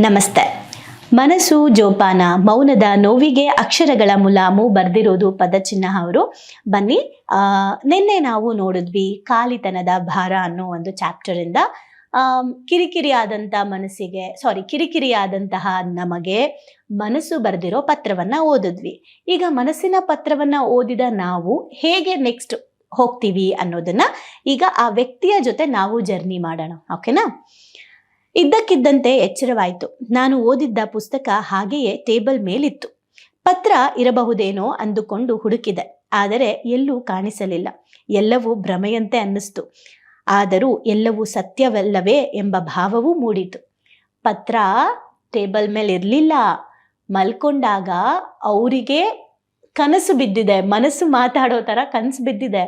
ನಮಸ್ತೆ. ಮನಸ್ಸು, ಜೋಪಾನ, ಮೌನದ ನೋವಿಗೆ ಅಕ್ಷರಗಳ ಮುಲಾಮು ಬರ್ದಿರೋದು ಪದಚಿಹ್ನ ಅವರು. ಬನ್ನಿ ನಿನ್ನೆ ನಾವು ನೋಡಿದ್ವಿ ಕಾಲಿತನದ ಭಾರ ಅನ್ನೋ ಒಂದು ಚಾಪ್ಟರ್ ಇಂದ. ಕಿರಿಕಿರಿ ಕಿರಿಕಿರಿಯಾದಂಥ ಮನಸ್ಸಿಗೆ ಸಾರಿ ಕಿರಿಕಿರಿಯಾದಂತಹ ನಮಗೆ ಮನಸ್ಸು ಬರೆದಿರೋ ಪತ್ರವನ್ನ ಓದಿದ್ವಿ. ಈಗ ಮನಸ್ಸಿನ ಪತ್ರವನ್ನ ಓದಿದ ನಾವು ಹೇಗೆ ನೆಕ್ಸ್ಟ್ ಹೋಗ್ತೀವಿ ಅನ್ನೋದನ್ನ ಈಗ ಆ ವ್ಯಕ್ತಿಯ ಜೊತೆ ನಾವು ಜರ್ನಿ ಮಾಡೋಣ ಓಕೆನಾ ಇದ್ದಕ್ಕಿದ್ದಂತೆ ಎಚ್ಚರವಾಯಿತು. ನಾನು ಓದಿದ್ದ ಪುಸ್ತಕ ಹಾಗೆಯೇ ಟೇಬಲ್ ಮೇಲಿತ್ತು. ಪತ್ರ ಇರಬಹುದೇನೋ ಅಂದುಕೊಂಡು ಹುಡುಕಿದೆ. ಆದರೆ ಎಲ್ಲೂ ಕಾಣಿಸಲಿಲ್ಲ. ಎಲ್ಲವೂ ಭ್ರಮೆಯಂತೆ ಅನ್ನಿಸ್ತು. ಆದರೂ ಎಲ್ಲವೂ ಸತ್ಯವಲ್ಲವೇ ಎಂಬ ಭಾವವೂ ಮೂಡಿತು. ಪತ್ರ ಟೇಬಲ್ ಮೇಲೆ ಇರಲಿಲ್ಲ ಮಲ್ಕೊಂಡಾಗ ಅವರಿಗೆ ಕನಸು ಬಿದ್ದಿದೆ. ಮನಸ್ಸು ಮಾತಾಡೋ ಥರ ಕನಸು ಬಿದ್ದಿದೆ.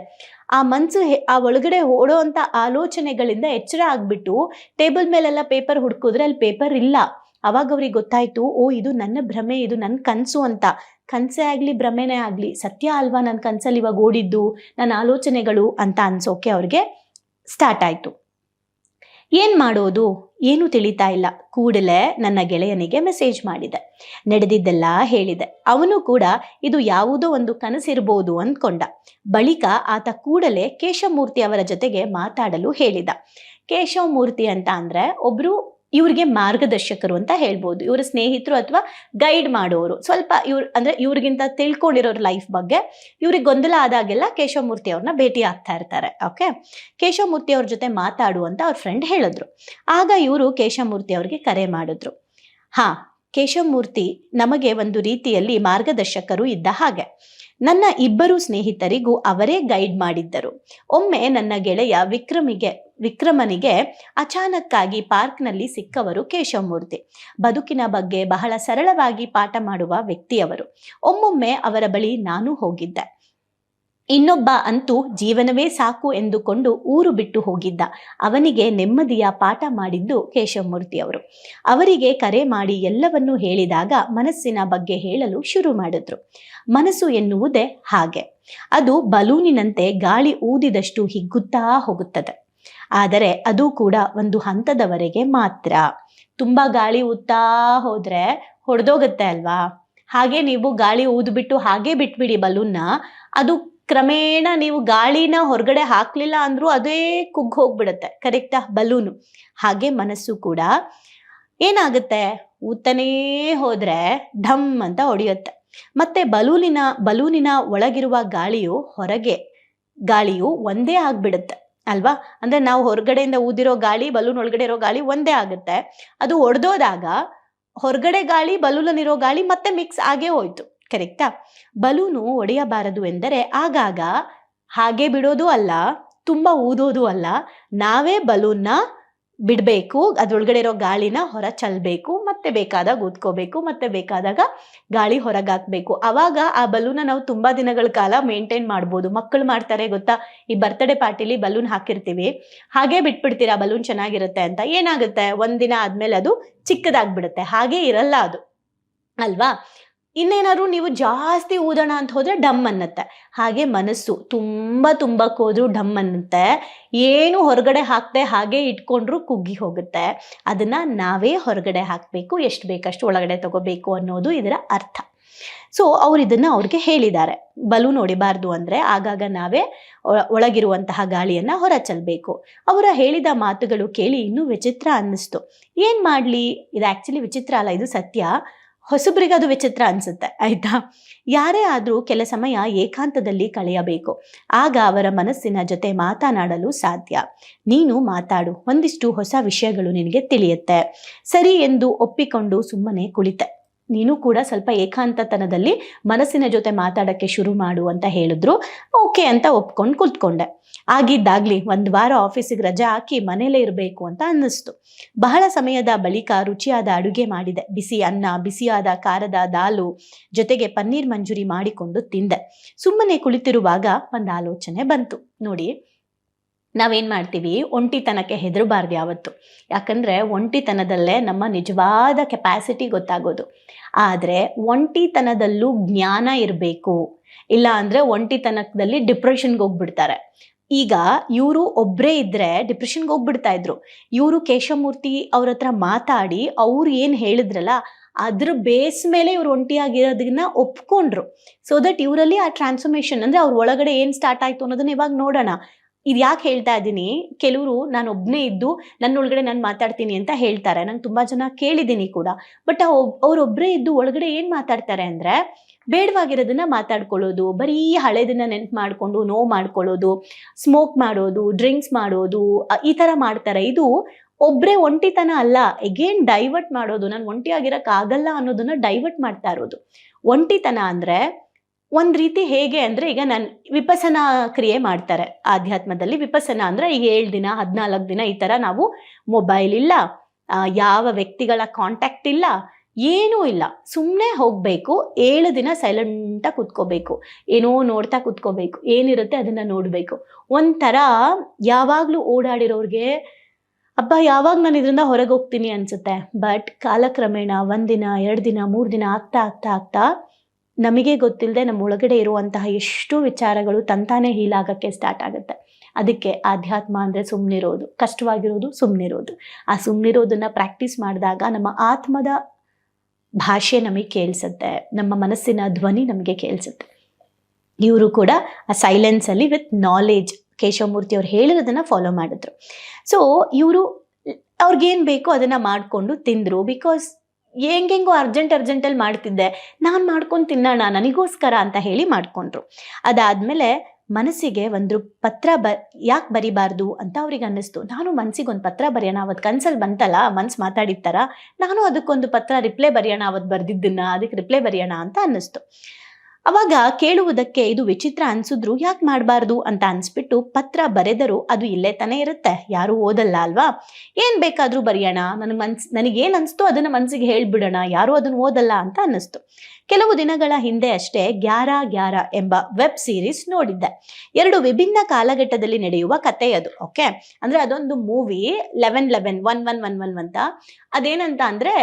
ಆ ಮನಸ್ಸು ಆ ಒಳಗಡೆ ಓಡೋ ಅಂಥ ಆಲೋಚನೆಗಳಿಂದ ಎಚ್ಚರ ಆಗ್ಬಿಟ್ಟು ಟೇಬಲ್ ಮೇಲೆಲ್ಲ ಪೇಪರ್ ಹುಡ್ಕಿದ್ರೆ ಅಲ್ಲಿ ಪೇಪರ್ ಇಲ್ಲ. ಅವಾಗ ಅವ್ರಿಗೆ ಗೊತ್ತಾಯ್ತು, ಓ, ಇದು ನನ್ನ ಭ್ರಮೆ, ಇದು ನನ್ನ ಕನಸು ಅಂತ. ಕನಸೇ ಆಗಲಿ, ಭ್ರಮೆನೇ ಆಗಲಿ, ಸತ್ಯ ಅಲ್ವಾ ನನ್ನ ಕನಸಲ್ಲಿ ಇವಾಗ ಓಡಿದ್ದು ನನ್ನ ಆಲೋಚನೆಗಳು ಅಂತ ಅನ್ಸೋಕೆ ಅವ್ರಿಗೆ ಸ್ಟಾರ್ಟ್ ಆಯಿತು. ಏನು ಮಾಡೋದು? ಏನು ತಿಳಿತಾ ಇಲ್ಲ. ಕೂಡಲೇ ನನ್ನ ಗೆಳೆಯನಿಗೆ ಮೆಸೇಜ್ ಮಾಡಿದೆ. ನಡೆದಿದ್ದೆಲ್ಲ ಹೇಳಿದೆ. ಅವನು ಕೂಡ ಇದು ಯಾವುದೋ ಒಂದು ಕನಸಿರ್ಬೋದು ಅಂದ್ಕೊಂಡ. ಬಳಿಕ ಆತ ಕೂಡಲೇ ಕೇಶವಮೂರ್ತಿ ಅವರ ಜೊತೆಗೆ ಮಾತಾಡಲು ಹೇಳಿದ. ಕೇಶವಮೂರ್ತಿ ಅಂತ ಅಂದ್ರೆ ಒಬ್ರು ಇವ್ರಿಗೆ ಮಾರ್ಗದರ್ಶಕರು ಅಂತ ಹೇಳ್ಬೋದು. ಇವರ ಸ್ನೇಹಿತರು ಅಥವಾ ಗೈಡ್ ಮಾಡೋರು. ಸ್ವಲ್ಪ ಇವ್ರು, ಅಂದ್ರೆ ಇವ್ರಿಗಿಂತ ತಿಳ್ಕೊಂಡಿರೋರ್ ಲೈಫ್ ಬಗ್ಗೆ ಇವ್ರಿಗೆ ಗೊಂದಲ ಆದಾಗೆಲ್ಲ ಕೇಶವಮೂರ್ತಿ ಅವ್ರನ್ನ ಭೇಟಿ ಆಗ್ತಾ ಇರ್ತಾರೆ. ಓಕೆ ಕೇಶವಮೂರ್ತಿ ಅವ್ರ ಜೊತೆ ಮಾತಾಡು ಅಂತ ಅವ್ರ ಫ್ರೆಂಡ್ ಹೇಳಿದ್ರು. ಆಗ ಇವರು ಕೇಶವಮೂರ್ತಿ ಅವ್ರಿಗೆ ಕರೆ ಮಾಡಿದ್ರು. ಹಾ, ಕೇಶವಮೂರ್ತಿ ನಮಗೆ ಒಂದು ರೀತಿಯಲ್ಲಿ ಮಾರ್ಗದರ್ಶಕರು ಇದ್ದ ಹಾಗೆ. ನನ್ನ ಇಬ್ಬರು ಸ್ನೇಹಿತರಿಗೂ ಅವರೇ ಗೈಡ್ ಮಾಡಿದ್ದರು. ಒಮ್ಮೆ ನನ್ನ ಗೆಳೆಯ ವಿಕ್ರಮಿಗೆ ವಿಕ್ರಮನಿಗೆ ಅಚಾನಕ್ಕಾಗಿ ಪಾರ್ಕ್ನಲ್ಲಿ ಸಿಕ್ಕವರು ಕೇಶವಮೂರ್ತಿ. ಬದುಕಿನ ಬಗ್ಗೆ ಬಹಳ ಸರಳವಾಗಿ ಪಾಠ ಮಾಡುವ ವ್ಯಕ್ತಿಯವರು. ಒಮ್ಮೊಮ್ಮೆ ಅವರ ಬಳಿ ನಾನು ಹೋಗಿದ್ದೆ. ಇನ್ನೊಬ್ಬ ಅಂತೂ ಜೀವನವೇ ಸಾಕು ಎಂದುಕೊಂಡು ಊರು ಬಿಟ್ಟು ಹೋಗಿದ್ದ. ಅವನಿಗೆ ನೆಮ್ಮದಿಯ ಪಾಠ ಮಾಡಿದ್ದು ಕೇಶವಮೂರ್ತಿ ಅವರು. ಅವರಿಗೆ ಕರೆ ಮಾಡಿ ಎಲ್ಲವನ್ನೂ ಹೇಳಿದಾಗ ಮನಸ್ಸಿನ ಬಗ್ಗೆ ಹೇಳಲು ಶುರು ಮಾಡಿದ್ರು. ಮನಸ್ಸು ಎನ್ನುವುದೇ ಹಾಗೆ. ಅದು ಬಲೂನಿನಂತೆ ಗಾಳಿ ಊದಿದಷ್ಟು ಹಿಗ್ಗುತ್ತಾ ಹೋಗುತ್ತದೆ. ಆದರೆ ಅದು ಕೂಡ ಒಂದು ಹಂತದವರೆಗೆ ಮಾತ್ರ. ತುಂಬಾ ಗಾಳಿ ಊದ್ತಾ ಹೋದ್ರೆ ಹೊಡೆದೋಗುತ್ತೆ ಅಲ್ವಾ? ಹಾಗೆ ನೀವು ಗಾಳಿ ಊದ್ಬಿಟ್ಟು ಹಾಗೆ ಬಿಟ್ಬಿಡಿ ಬಲೂನ್ನ ಅದು ಕ್ರಮೇಣ ನೀವು ಗಾಳಿನ ಹೊರಗಡೆ ಹಾಕ್ಲಿಲ್ಲ ಅಂದ್ರೂ ಅದೇ ಕುಗ್ಗ್ ಹೋಗ್ಬಿಡುತ್ತೆ. ಕರೆಕ್ಟಾ ಬಲೂನು ಹಾಗೆ ಮನಸ್ಸು ಕೂಡ ಏನಾಗುತ್ತೆ? ಊತನೇ ಹೋದ್ರೆ ಢಮ್ ಅಂತ ಹೊಡೆಯುತ್ತೆ. ಮತ್ತೆ ಬಲೂನಿನ ಬಲೂನಿನ ಒಳಗಿರುವ ಗಾಳಿಯು ಹೊರಗೆ, ಗಾಳಿಯು ಒಂದೇ ಆಗ್ಬಿಡುತ್ತೆ. ಅಲ್ವಾ? ಅಂದ್ರೆ ನಾವು ಹೊರಗಡೆಯಿಂದ ಊದಿರೋ ಗಾಳಿ ಬಲೂನ್ ಒಳಗಡೆ ಇರೋ ಗಾಳಿ ಒಂದೇ ಆಗುತ್ತೆ. ಅದು ಒಡೆದೋದಾಗ ಹೊರಗಡೆ ಗಾಳಿ, ಬಲೂನಲ್ಲಿರೋ ಗಾಳಿ ಮತ್ತೆ ಮಿಕ್ಸ್ ಆಗೇ ಹೋಯ್ತು. ಕರೆಕ್ಟಾ ಬಲೂನು ಒಡೆಯಬಾರದು ಎಂದರೆ ಆಗಾಗ ಹಾಗೆ ಬಿಡೋದು ಅಲ್ಲ, ತುಂಬಾ ಊದೋದು ಅಲ್ಲ, ನಾವೇ ಬಲೂನ್ನ ಬಿಡಬೇಕು, ಅದ್ರೊಳಗಡೆ ಇರೋ ಗಾಳಿನ ಹೊರ ಚಲ್ಬೇಕು, ಮತ್ತೆ ಬೇಕಾದಾಗ ಊದ್ಕೋಬೇಕು, ಮತ್ತೆ ಬೇಕಾದಾಗ ಗಾಳಿ ಹೊರಗಾಕ್ಬೇಕು. ಅವಾಗ ಆ ಬಲೂನ ನಾವು ತುಂಬಾ ದಿನಗಳ ಕಾಲ ಮೇಂಟೈನ್ ಮಾಡ್ಬೋದು. ಮಕ್ಕಳು ಮಾಡ್ತಾರೆ ಗೊತ್ತಾ? ಈ ಬರ್ತ್ಡೇ ಪಾರ್ಟಿಲಿ ಬಲೂನ್ ಹಾಕಿರ್ತೀವಿ. ಹಾಗೆ ಬಿಟ್ಬಿಡ್ತೀರಾ? ಬಲೂನ್ ಚೆನ್ನಾಗಿರುತ್ತೆ ಅಂತ. ಏನಾಗುತ್ತೆ? ಒಂದಿನ ಆದ್ಮೇಲೆ ಅದು ಚಿಕ್ಕದಾಗ್ಬಿಡುತ್ತೆ. ಹಾಗೆ ಇರಲ್ಲ ಅದು. ಅಲ್ವಾ? ಇನ್ನೇನಾದ್ರು ನೀವು ಜಾಸ್ತಿ ಊದೋಣ ಅಂತ ಹೋದ್ರೆ ಡಮ್ ಅನ್ನತ್ತೆ. ಹಾಗೆ ಮನಸ್ಸು ತುಂಬಾ ತುಂಬಾ ಕೋದ್ರು ಡಮ್ ಅನ್ನತ್ತೆ. ಏನು ಹೊರಗಡೆ ಹಾಕ್ದೆ ಹಾಗೆ ಇಟ್ಕೊಂಡ್ರು ಕುಗ್ಗಿ ಹೋಗುತ್ತೆ. ಅದನ್ನ ನಾವೇ ಹೊರಗಡೆ ಹಾಕಬೇಕು, ಎಷ್ಟು ಬೇಕಷ್ಟು ಒಳಗಡೆ ತಗೋಬೇಕು ಅನ್ನೋದು ಇದರ ಅರ್ಥ. ಸೊ ಅವ್ರು ಇದನ್ನ ಅವ್ರಿಗೆ ಹೇಳಿದ್ದಾರೆ. ಬಲೂನ್ ಹೊಡಿಬಾರ್ದು ಅಂದ್ರೆ ಆಗಾಗ ನಾವೇ ಒಳಗಿರುವಂತಹ ಗಾಳಿಯನ್ನ ಹೊರ ಚೆಲ್ಬೇಕು ಅವರ ಹೇಳಿದ ಮಾತುಗಳು ಕೇಳಿ ಇನ್ನೂ ವಿಚಿತ್ರ ಅನ್ನಿಸ್ತು. ಏನ್ ಮಾಡ್ಲಿ? ಇದು ಆಕ್ಚುಲಿ ವಿಚಿತ್ರ ಅಲ್ಲ, ಇದು ಸತ್ಯ. ಹೊಸಬ್ರಿಗೆ ಅದು ವಿಚಿತ್ರ ಅನ್ಸುತ್ತೆ, ಆಯ್ತಾ? ಯಾರೇ ಆದ್ರೂ ಕೆಲ ಸಮಯ ಏಕಾಂತದಲ್ಲಿ ಕಳೆಯಬೇಕು. ಆಗ ಅವರ ಮನಸ್ಸಿನ ಜೊತೆ ಮಾತನಾಡಲು ಸಾಧ್ಯ. ನೀನು ಮಾತಾಡು, ಒಂದಿಷ್ಟು ಹೊಸ ವಿಷಯಗಳು ನಿನಗೆ ತಿಳಿಯುತ್ತೆ. ಸರಿ ಎಂದು ಒಪ್ಪಿಕೊಂಡು ಸುಮ್ಮನೆ ಕುಳಿತೆ. ನೀನು ಕೂಡ ಸ್ವಲ್ಪ ಏಕಾಂತತನದಲ್ಲಿ ಮನಸ್ಸಿನ ಜೊತೆ ಮಾತಾಡೋಕ್ಕೆ ಶುರು ಮಾಡು ಅಂತ ಹೇಳಿದ್ರು. ಓಕೆ ಅಂತ ಒಪ್ಕೊಂಡು ಕೂತ್ಕೊಂಡೆ. ಆಗಿದ್ದಾಗ್ಲಿ ಒಂದ್ ವಾರ ಆಫೀಸಿಗೆ ರಜೆ ಹಾಕಿ ಮನೇಲೇ ಇರಬೇಕು ಅಂತ ಅನ್ನಿಸ್ತು. ಬಹಳ ಸಮಯದ ಬಳಿಕ ರುಚಿಯಾದ ಅಡುಗೆ ಮಾಡಿದೆ. ಬಿಸಿ ಅನ್ನ, ಬಿಸಿಯಾದ ಖಾರದ ದಾಲು ಜೊತೆಗೆ ಪನ್ನೀರ್ ಮಂಜೂರಿ ಮಾಡಿಕೊಂಡು ತಿಂದೆ. ಸುಮ್ಮನೆ ಕುಳಿತಿರುವಾಗ ಒಂದು ಆಲೋಚನೆ ಬಂತು. ನೋಡಿ ನಾವೇನ್ ಮಾಡ್ತೀವಿ? ಒಂಟಿತನಕ್ಕೆ ಹೆದರಬಾರ್ದು ಯಾವತ್ತು. ಯಾಕಂದ್ರೆ ಒಂಟಿತನದಲ್ಲೇ ನಮ್ಮ ನಿಜವಾದ ಕೆಪಾಸಿಟಿ ಗೊತ್ತಾಗೋದು. ಆದ್ರೆ ಒಂಟಿತನದಲ್ಲೂ ಜ್ಞಾನ ಇರಬೇಕು. ಇಲ್ಲ ಅಂದ್ರೆ ಒಂಟಿತನದಲ್ಲಿ ಡಿಪ್ರೆಷನ್ಗೆ ಹೋಗ್ಬಿಡ್ತಾರೆ. ಈಗ ಇವರು ಒಬ್ಬರೇ ಇದ್ರೆ ಡಿಪ್ರೆಷನ್ಗೆ ಹೋಗ್ಬಿಡ್ತಾ ಇದ್ರು. ಇವರು ಕೇಶವಮೂರ್ತಿ ಅವ್ರ ಹತ್ರ ಮಾತಾಡಿ ಅವ್ರು ಏನು ಹೇಳಿದ್ರಲ್ಲ, ಅದ್ರ ಬೇಸ್ ಮೇಲೆ ಇವ್ರು ಒಂಟಿಯಾಗಿರೋದನ್ನ ಒಪ್ಕೊಂಡ್ರು. ಸೊ ದಟ್ ಇವರಲ್ಲಿ ಆ ಟ್ರಾನ್ಸ್ಫರ್ಮೇಷನ್ ಅಂದ್ರೆ ಅವ್ರ ಒಳಗಡೆ ಏನ್ ಸ್ಟಾರ್ಟ್ ಆಯ್ತು ಅನ್ನೋದನ್ನ ಇವಾಗ ನೋಡೋಣ. ಇದು ಯಾಕೆ ಹೇಳ್ತಾ ಇದ್ದೀನಿ? ಕೆಲವರು ನಾನು ಒಬ್ಬನೇ ಇದ್ದು ನನ್ನ ಒಳಗಡೆ ನಾನು ಮಾತಾಡ್ತೀನಿ ಅಂತ ಹೇಳ್ತಾರೆ. ನಂಗೆ ತುಂಬಾ ಜನ ಕೇಳಿದ್ದೀನಿ ಕೂಡ. ಬಟ್ ಅವ್ರೊಬ್ಬರೇ ಇದ್ದು ಒಳಗಡೆ ಏನು ಮಾತಾಡ್ತಾರೆ ಅಂದ್ರೆ, ಬೇಡವಾಗಿರೋದನ್ನ ಮಾತಾಡ್ಕೊಳ್ಳೋದು. ಬರೀ ಹಳೇದನ್ನ ನೆನ್ಪು ಮಾಡ್ಕೊಂಡು ನೋವು ಮಾಡ್ಕೊಳ್ಳೋದು ಸ್ಮೋಕ್ ಮಾಡೋದು ಡ್ರಿಂಕ್ಸ್ ಮಾಡೋದು ಈ ತರ ಮಾಡ್ತಾರೆ. ಇದು ಒಬ್ರೇ ಒಂಟಿತನ ಅಲ್ಲ. ಎಗೇನ್ ಡೈವರ್ಟ್ ಮಾಡೋದು. ನಾನು ಒಂಟಿಯಾಗಿರೋಕ್ಕಾಗಲ್ಲ ಅನ್ನೋದನ್ನ ಡೈವರ್ಟ್ ಮಾಡ್ತಾ ಇರೋದು. ಒಂಟಿತನ ಅಂದ್ರೆ ಒಂದ್ ರೀತಿ ಹೇಗೆ ಅಂದ್ರೆ ಈಗ ನಾನು ವಿಪಸನ ಕ್ರಿಯೆ ಮಾಡ್ತಾರೆ. ಆಧ್ಯಾತ್ಮದಲ್ಲಿ ವಿಪಸನ ಅಂದ್ರೆ ಈಗ ಏಳು ದಿನ, ಹದಿನಾಲ್ಕು ದಿನ ಈ ತರ ನಾವು ಮೊಬೈಲ್ ಇಲ್ಲ ಯಾವ ವ್ಯಕ್ತಿಗಳ ಕಾಂಟ್ಯಾಕ್ಟ್ ಇಲ್ಲ, ಏನೂ ಇಲ್ಲ. ಸುಮ್ಮನೆ ಹೋಗಬೇಕು, ಏಳು ದಿನ ಸೈಲೆಂಟಾಗಿ ಕುತ್ಕೋಬೇಕು. ಏನೋ ನೋಡ್ತಾ ಕುತ್ಕೋಬೇಕು, ಏನಿರುತ್ತೆ ಅದನ್ನ ನೋಡ್ಬೇಕು. ಒಂಥರ ಯಾವಾಗಲೂ ಓಡಾಡಿರೋರಿಗೆ, ಅಬ್ಬಾ, ಯಾವಾಗ ನಾನು ಇದರಿಂದ ಹೊರಗೆ ಹೋಗ್ತೀನಿ ಅನ್ಸುತ್ತೆ? ಬಟ್ ಕಾಲಕ್ರಮೇಣ ಒಂದಿನ ಎರಡು ದಿನ, ಮೂರು ದಿನ ಆಗ್ತಾ ಆಗ್ತಾ ಆಗ್ತಾ ನಮಗೆ ಗೊತ್ತಿಲ್ಲದೆ ನಮ್ಮ ಒಳಗಡೆ ಇರುವಂತಹ ಎಷ್ಟು ವಿಚಾರಗಳು ತಂತಾನೆ ಹೀಲಾಗಕ್ಕೆ ಸ್ಟಾರ್ಟ್ ಆಗುತ್ತೆ. ಅದಕ್ಕೆ ಆಧ್ಯಾತ್ಮ ಅಂದರೆ ಸುಮ್ಮನಿರೋದು ಕಷ್ಟವಾಗಿರೋದು ಸುಮ್ಮನಿರೋದು ಆ ಸುಮ್ಮನಿರೋದನ್ನ ಪ್ರಾಕ್ಟೀಸ್ ಮಾಡಿದಾಗ ನಮ್ಮ ಆತ್ಮದ ಭಾಷೆ ನಮಗೆ ಕೇಳಿಸುತ್ತೆ, ನಮ್ಮ ಮನಸ್ಸಿನ ಧ್ವನಿ ನಮಗೆ ಕೇಳಿಸುತ್ತೆ. ಇವರು ಕೂಡ ಆ ಸೈಲೆನ್ಸಲ್ಲಿ ವಿತ್ ನಾಲೆಜ್ ಕೇಶವಮೂರ್ತಿ ಅವ್ರು ಹೇಳಿರೋದನ್ನು ಫಾಲೋ ಮಾಡಿದ್ರು. ಸೊ ಇವರು ಅವ್ರಿಗೇನು ಬೇಕೋ ಅದನ್ನು ಮಾಡಿಕೊಂಡು ತಿಂದರು ಬಿಕಾಸ್ ಹೆಂಗೆಂಗೋ ಅರ್ಜೆಂಟ್ ಅರ್ಜೆಂಟಲ್ಲಿ ಮಾಡ್ತಿದ್ದೆ. ನಾನು ಮಾಡ್ಕೊಂಡು ತಿನ್ನೋಣ, ನನಗೋಸ್ಕರ ಅಂತ ಹೇಳಿ ಮಾಡ್ಕೊಂಡ್ರು. ಅದಾದ್ಮೇಲೆ ಮನಸ್ಸಿಗೆ ಒಂದು ಪತ್ರ ಬ, ಯಾಕೆ ಬರಿಬಾರ್ದು ಅಂತ ಅವ್ರಿಗೆ ಅನ್ನಿಸ್ತು. ನಾನು ಮನಸ್ಸಿಗೆ ಒಂದು ಪತ್ರ ಬರೆಯೋಣ ಅವತ್ತು ಕನ್ಸಲ್ಲಿ ಬಂತಲ್ಲ, ಮನ್ಸು ಮಾತಾಡಿರ್ತಾರ ನಾನು ಅದಕ್ಕೊಂದು ಪತ್ರ ರಿಪ್ಲೈ ಬರೆಯೋಣ ಅವತ್ತು ಬರ್ದಿದ್ದನ್ನ, ಅದಕ್ಕೆ ರಿಪ್ಲೈ ಬರೆಯೋಣ ಅಂತ ಅನ್ನಿಸ್ತು. ಅವಾಗ ಕೇಳುವುದಕ್ಕೆ ಇದು ವಿಚಿತ್ರ ಅನ್ಸಿದ್ರು, ಯಾಕೆ ಮಾಡಬಾರ್ದು ಅಂತ ಅನ್ಸ್ಬಿಟ್ಟು ಪತ್ರ ಬರೆದರು ಅದು ಇಲ್ಲೇ ತಾನೇ ಇರುತ್ತೆ. ಯಾರು ಓದಲ್ಲ ಅಲ್ವಾ? ಏನ್ ಬೇಕಾದ್ರೂ ಬರೆಯೋಣ. ನನಗೆ ಮನ್ಸ್, ನನಗೇನ್ ಅನ್ಸ್ತೋ ಅದನ್ನ ಮನ್ಸಿಗೆ ಹೇಳ್ಬಿಡೋಣ. ಯಾರು ಅದನ್ನ ಓದಲ್ಲ ಅಂತ ಅನ್ನಿಸ್ತು. ಕೆಲವು ದಿನಗಳ ಹಿಂದೆ ಅಷ್ಟೇ ಗ್ಯಾರ ಗ್ಯಾರ ಎಂಬ ವೆಬ್ ಸೀರೀಸ್ ನೋಡಿದ್ದೆ. ಎರಡು ವಿಭಿನ್ನ ಕಾಲಘಟ್ಟದಲ್ಲಿ ನಡೆಯುವ ಕತೆ ಅದು, ಓಕೆ? ಅಂದ್ರೆ ಅದೊಂದು movie, eleven eleven, one one one one ಅಂತ. ಅದೇನಂತ ಅಂದ್ರೆ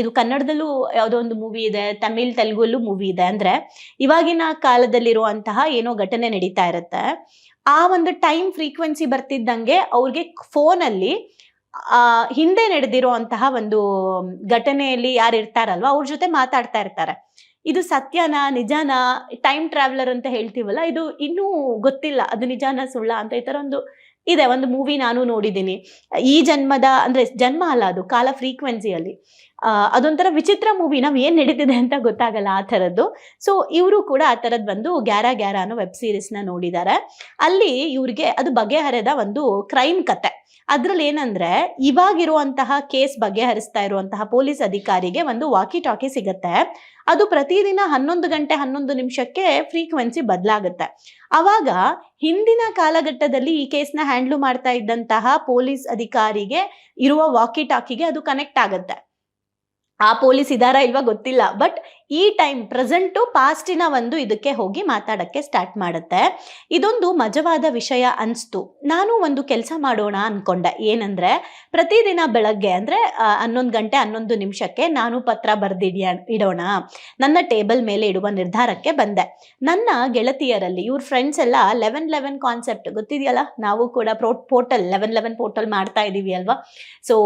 ಇದು ಕನ್ನಡದಲ್ಲೂ ಯಾವುದೋ ಒಂದು ಮೂವಿ ಇದೆ, ತಮಿಳ್ ತೆಲುಗುಲ್ಲೂ ಮೂವಿ ಇದೆ. ಅಂದ್ರೆ ಇವಾಗಿನ ಕಾಲದಲ್ಲಿರುವಂತಹ ಏನೋ ಘಟನೆ ನಡೀತಾ ಇರುತ್ತೆ. ಆ ಒಂದು ಟೈಮ್ ಫ್ರೀಕ್ವೆನ್ಸಿ ಬರ್ತಿದ್ದಂಗೆ ಅವ್ರಿಗೆ ಫೋನಲ್ಲಿ ಹಿಂದೆ ನಡೆದಿರುವಂತಹ ಒಂದು ಘಟನೆಯಲ್ಲಿ ಯಾರು ಇರ್ತಾರಲ್ವ, ಅವ್ರ ಜೊತೆ ಮಾತಾಡ್ತಾ ಇರ್ತಾರೆ. ಇದು ಸತ್ಯನಾ, ನಿಜಾನ ಟೈಮ್ ಟ್ರಾವೆಲರ್ ಅಂತ ಹೇಳ್ತೀವಲ್ಲ, ಇದು ಇನ್ನೂ ಗೊತ್ತಿಲ್ಲ, ಅದು ನಿಜಾನ, ಸುಳ್ಳ ಅಂತ ಈ ತರ ಒಂದು ಇದೆ, ಒಂದು ಮೂವಿ ನಾನು ನೋಡಿದ್ದೀನಿ. ಈ ಜನ್ಮದ, ಅಂದ್ರೆ ಜನ್ಮ ಅಲ್ಲ ಅದು, ಕಾಲ ಫ್ರೀಕ್ವೆನ್ಸಿಯಲ್ಲಿ ಅದೊಂಥರ ವಿಚಿತ್ರ ಮೂವಿ ನಾವ್ ಏನ್ ನಡೀತಿದೆ ಅಂತ ಗೊತ್ತಾಗಲ್ಲ ಆ ಥರದ್ದು. ಸೊ ಇವರು ಕೂಡ ಆ ಥರದ್ ಬಂದು ಗ್ಯಾರ ಗ್ಯಾರ ಅನ್ನೋ ವೆಬ್ ಸೀರೀಸ್ನ ನೋಡಿದ್ದಾರೆ ಅಲ್ಲಿ ಇವ್ರಿಗೆ ಅದು ಬಗೆಹರಿದ ಒಂದು ಕ್ರೈಮ್ ಕತೆ. ಅದ್ರಲ್ಲಿ ಏನಂದ್ರೆ, ಇವಾಗಿರುವಂತಹ ಕೇಸ್ ಬಗೆಹರಿಸ್ತಾ ಇರುವಂತಹ ಪೊಲೀಸ್ ಅಧಿಕಾರಿಗೆ ಒಂದು ವಾಕಿ ಟಾಕಿ ಸಿಗತ್ತೆ. ಅದು ಪ್ರತಿದಿನ ಹನ್ನೊಂದು ಗಂಟೆ ಹನ್ನೊಂದು ನಿಮಿಷಕ್ಕೆ ಫ್ರೀಕ್ವೆನ್ಸಿ ಬದಲಾಗುತ್ತೆ. ಅವಾಗ ಹಿಂದಿನ ಕಾಲಘಟ್ಟದಲ್ಲಿ ಈ ಕೇಸ್ನ ಹ್ಯಾಂಡ್ಲ್ ಮಾಡ್ತಾ ಇದ್ದಂತಹ ಪೊಲೀಸ್ ಅಧಿಕಾರಿಗೆ ಇರುವ ವಾಕಿ ಟಾಕಿಗೆ ಅದು ಕನೆಕ್ಟ್ ಆಗುತ್ತೆ. ಆ ಪೊಲೀಸ್ ಇದಾರ ಇಲ್ವಾ ಗೊತ್ತಿಲ್ಲ. ಬಟ್ ಈ ಟೈಮ್ ಪ್ರೆಸೆಂಟು ಪಾಸ್ಟಿನ ಒಂದು ಇದಕ್ಕೆ ಹೋಗಿ ಮಾತಾಡಕ್ಕೆ ಸ್ಟಾರ್ಟ್ ಮಾಡುತ್ತೆ. ಇದೊಂದು ಮಜವಾದ ವಿಷಯ ಅನಿಸ್ತು. ನಾನು ಒಂದು ಕೆಲಸ ಮಾಡೋಣ ಅನ್ಕೊಂಡೆ. ಏನಂದ್ರೆ, ಪ್ರತಿದಿನ ಬೆಳಗ್ಗೆ ಅಂದ್ರೆ ಹನ್ನೊಂದು ಗಂಟೆ ಹನ್ನೊಂದು ನಿಮಿಷಕ್ಕೆ ನಾನು ಪತ್ರ ಬರೆದಿಡಿಯ, ಇಡೋಣ. ನನ್ನ ಟೇಬಲ್ ಮೇಲೆ ಇಡುವ ನಿರ್ಧಾರಕ್ಕೆ ಬಂದೆ. ನನ್ನ ಗೆಳತಿಯರಲ್ಲಿ, ಇವ್ರ ಫ್ರೆಂಡ್ಸ್ ಎಲ್ಲ ಲೆವೆನ್ ಲೆವೆನ್ ಕಾನ್ಸೆಪ್ಟ್ ಗೊತ್ತಿದೆಯಲ್ಲ? ನಾವು ಕೂಡ pro portal eleven eleven portal ಮಾಡ್ತಾ ಇದೀವಿ ಅಲ್ವಾ? ಸೊ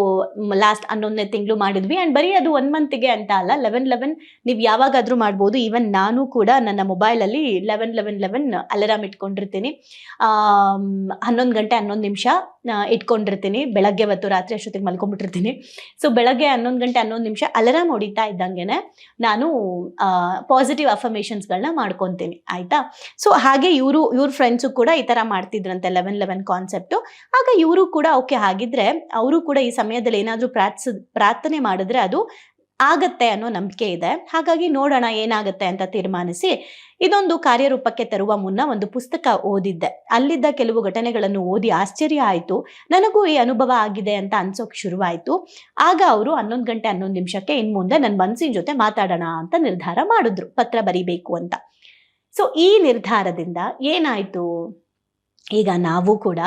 ಲಾಸ್ಟ್ ಹನ್ನೊಂದನೇ ತಿಂಗಳು ಮಾಡಿದ್ವಿ. ಅಂಡ್ ಬರೀ ಅದು ಒನ್ ಮಂತ್ಗೆ ಅಂತ ಅಲ್ಲ ಲೆವೆನ್ ಲೆವೆನ್ ನೀವು ಯಾವಾಗಾದ್ರೂ ಮಾಡ್ಬೋದು. ಈವನ್ ನಾನು ಕೂಡ ನನ್ನ ಮೊಬೈಲಲ್ಲಿ ಲೆವೆನ್ ಲೆವೆನ್ ಲೆವೆನ್ ಅಲಾರಾಮ್ ಇಟ್ಕೊಂಡಿರ್ತೀನಿ. ಹನ್ನೊಂದು ಗಂಟೆ, ಹನ್ನೊಂದು ನಿಮಿಷ ಇಟ್ಕೊಂಡಿರ್ತೀನಿ. ಬೆಳಗ್ಗೆ ಹೊತ್ತು ರಾತ್ರಿ ಅಷ್ಟೊತ್ತಿಗೆ ಮಲ್ಕೊಂಡ್ಬಿಟ್ಟಿರ್ತೀನಿ. ಸೊ ಬೆಳಗ್ಗೆ ಹನ್ನೊಂದು ಗಂಟೆ, ಹನ್ನೊಂದು ನಿಮಿಷ ಅಲಾರಾಮ್ ಹೊಡಿತಾ ಇದ್ದಂಗೆನೆ ನಾನು ಪಾಸಿಟಿವ್ ಅಫರ್ಮೇಷನ್ಸ್ಗಳನ್ನ ಮಾಡ್ಕೊತೀನಿ. ಆಯ್ತಾ? ಸೊ ಹಾಗೆ ಇವರು, ಇವ್ರ ಫ್ರೆಂಡ್ಸು ಕೂಡ ಈ ಥರ ಮಾಡ್ತಿದ್ರಂತೆ ಲೆವೆನ್ ಲೆವೆನ್ ಕಾನ್ಸೆಪ್ಟು ಆಗ ಇವರು ಕೂಡ ಓಕೆ ಹಾಗಿದ್ರೆ, ಅವರು ಕೂಡ ಈ ಸಮಯದಲ್ಲಿ ಏನಾದರೂ ಪ್ರಾರ್ಥಿಸ್, ಪ್ರಾರ್ಥನೆ ಮಾಡಿದ್ರೆ ಅದು ಆಗತ್ತೆ ಅನ್ನೋ ನಂಬಿಕೆ ಇದೆ. ಹಾಗಾಗಿ ನೋಡೋಣ ಏನಾಗುತ್ತೆ ಅಂತ ತೀರ್ಮಾನಿಸಿ ಇದೊಂದು ಕಾರ್ಯರೂಪಕ್ಕೆ ತರುವ ಮುನ್ನ ಒಂದು ಪುಸ್ತಕ ಓದಿದ್ದೆ. ಅಲ್ಲಿದ್ದ ಕೆಲವು ಘಟನೆಗಳನ್ನು ಓದಿ ಆಶ್ಚರ್ಯ ಆಯಿತು. ನನಗೂ ಈ ಅನುಭವ ಆಗಿದೆ ಅಂತ ಅನ್ಸೋಕೆ ಶುರುವಾಯಿತು. ಆಗ ಅವರು ಹನ್ನೊಂದು ಗಂಟೆ ಹನ್ನೊಂದು ನಿಮಿಷಕ್ಕೆ ಇನ್ ಮುಂದೆ ನನ್ನ ಮನಸ್ಸಿನ ಜೊತೆ ಮಾತಾಡೋಣ ಅಂತ ನಿರ್ಧಾರ ಮಾಡಿದ್ರು. ಪತ್ರ ಬರೀಬೇಕು ಅಂತ. ಸೊ ಈ ನಿರ್ಧಾರದಿಂದ ಏನಾಯ್ತು? ಈಗ ನಾವು ಕೂಡ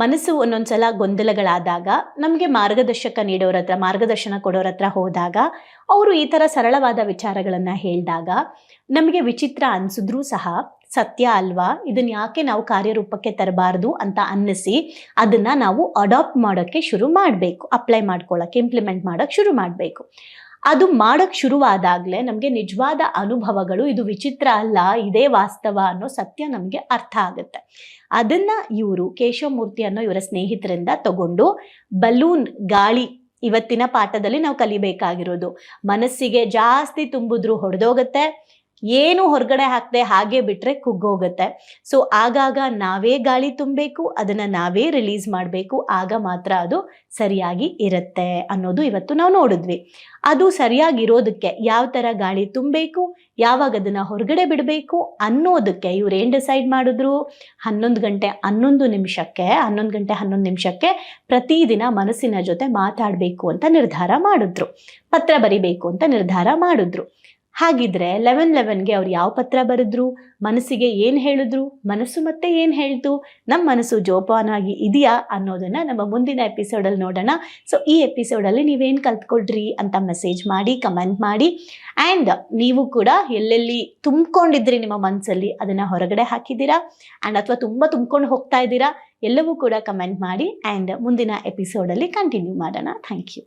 ಮನಸ್ಸು ಒಂದೊಂದ್ಸಲ ಗೊಂದಲಗಳಾದಾಗ, ನಮಗೆ ಮಾರ್ಗದರ್ಶಕ ನೀಡೋರ ಹತ್ರ, ಮಾರ್ಗದರ್ಶನ ಕೊಡೋರ ಹತ್ರ ಹೋದಾಗ, ಅವರು ಈ ಥರ ಸರಳವಾದ ವಿಚಾರಗಳನ್ನು ಹೇಳಿದಾಗ, ನಮಗೆ ವಿಚಿತ್ರ ಅನಿಸಿದ್ರೂ ಸಹ, ಸತ್ಯ ಅಲ್ವಾ? ಇದನ್ನ ಯಾಕೆ ನಾವು ಕಾರ್ಯರೂಪಕ್ಕೆ ತರಬಾರ್ದು ಅಂತ ಅನ್ನಿಸಿ, ಅದನ್ನ ನಾವು ಅಡಾಪ್ಟ್ ಮಾಡೋಕ್ಕೆ ಶುರು ಮಾಡಬೇಕು ಅಪ್ಲೈ ಮಾಡ್ಕೊಳ್ಳೋಕೆ ಇಂಪ್ಲಿಮೆಂಟ್ ಮಾಡೋಕ್ಕೆ ಶುರು ಮಾಡಬೇಕು. ಅದು ಮಾಡೋಕ್ಕೆ ಶುರುವಾದಾಗಲೇ ನಮಗೆ ನಿಜವಾದ ಅನುಭವಗಳು, ಇದು ವಿಚಿತ್ರ ಅಲ್ಲ, ಇದೇ ವಾಸ್ತವ ಅನ್ನೋ ಸತ್ಯ ನಮಗೆ ಅರ್ಥ ಆಗುತ್ತೆ. ಅದನ್ನ ಇವರು ಕೇಶವಮೂರ್ತಿ ಅನ್ನೋ ಇವರ ಸ್ನೇಹಿತರಿಂದ ತಗೊಂಡು ಬಲೂನ್ ಗಾಳಿ ಇವತ್ತಿನ ಪಾಠದಲ್ಲಿ ನಾವು ಕಲಿಬೇಕಾಗಿರೋದು. ಮನಸ್ಸಿಗೆ ಜಾಸ್ತಿ ತುಂಬಿದ್ರು ಹೊಡೆದೋಗುತ್ತೆ ಏನು ಹೊರಗಡೆ ಹಾಕದೆ ಹಾಗೆ ಬಿಟ್ರೆ ಕುಗ್ಗೋಗುತ್ತೆ. ಸೊ ಆಗಾಗ ನಾವೇ ಗಾಳಿ ತುಂಬಬೇಕು, ಅದನ್ನ ನಾವೇ ರಿಲೀಸ್ ಮಾಡಬೇಕು, ಆಗ ಮಾತ್ರ ಅದು ಸರಿಯಾಗಿ ಇರುತ್ತೆ ಅನ್ನೋದು ಇವತ್ತು ನಾವು ನೋಡಿದ್ವಿ. ಅದು ಸರಿಯಾಗಿರೋದಕ್ಕೆ ಯಾವ ಥರ ಗಾಳಿ ತುಂಬಬೇಕು, ಯಾವಾಗ ಅದನ್ನ ಹೊರಗಡೆ ಬಿಡಬೇಕು ಅನ್ನೋದಕ್ಕೆ ಇವ್ರು ಏನು ಡಿಸೈಡ್ ಮಾಡಿದ್ರು? ಹನ್ನೊಂದು ಗಂಟೆ ಹನ್ನೊಂದು ನಿಮಿಷಕ್ಕೆ, ಹನ್ನೊಂದು ಗಂಟೆ ಹನ್ನೊಂದು ನಿಮಿಷಕ್ಕೆ ಪ್ರತಿದಿನ ಮನಸ್ಸಿನ ಜೊತೆ ಮಾತಾಡಬೇಕು ಅಂತ ನಿರ್ಧಾರ ಮಾಡಿದ್ರು. ಪತ್ರ ಬರಿಬೇಕು ಅಂತ ನಿರ್ಧಾರ ಮಾಡಿದ್ರು. ಹಾಗಿದ್ರೆ ಲೆವೆನ್ ಲೆವೆನ್ಗೆ ಅವ್ರು ಯಾವ ಪತ್ರ ಬರೆದ್ರು? ಮನಸ್ಸಿಗೆ ಏನು ಹೇಳಿದ್ರು? ಮನಸ್ಸು ಮತ್ತೆ ಏನು ಹೇಳ್ತು? ನಮ್ಮ ಮನಸ್ಸು ಜೋಪಾನಾಗಿ ಇದೆಯಾ ಅನ್ನೋದನ್ನ ನಮ್ಮ ಮುಂದಿನ ಎಪಿಸೋಡಲ್ಲಿ ನೋಡೋಣ. ಸೊ ಈ ಎಪಿಸೋಡಲ್ಲಿ ನೀವೇನು ಕಲ್ತ್ಕೊಳ್ರಿ ಅಂತ ಮೆಸೇಜ್ ಮಾಡಿ ಕಮೆಂಟ್ ಮಾಡಿ. ಆ್ಯಂಡ್ ನೀವು ಕೂಡ ಎಲ್ಲೆಲ್ಲಿ ತುಂಬ್ಕೊಂಡಿದ್ರಿ ನಿಮ್ಮ ಮನಸ್ಸಲ್ಲಿ ಅದನ್ನು ಹೊರಗಡೆ ಹಾಕಿದ್ದೀರಾ? ಆ್ಯಂಡ್ ಅಥವಾ ತುಂಬ ತುಂಬ್ಕೊಂಡು ಹೋಗ್ತಾ ಇದ್ದೀರಾ? ಎಲ್ಲವೂ ಕೂಡ ಕಮೆಂಟ್ ಮಾಡಿ. ಆ್ಯಂಡ್ ಮುಂದಿನ ಎಪಿಸೋಡಲ್ಲಿ ಕಂಟಿನ್ಯೂ ಮಾಡೋಣ. Thank you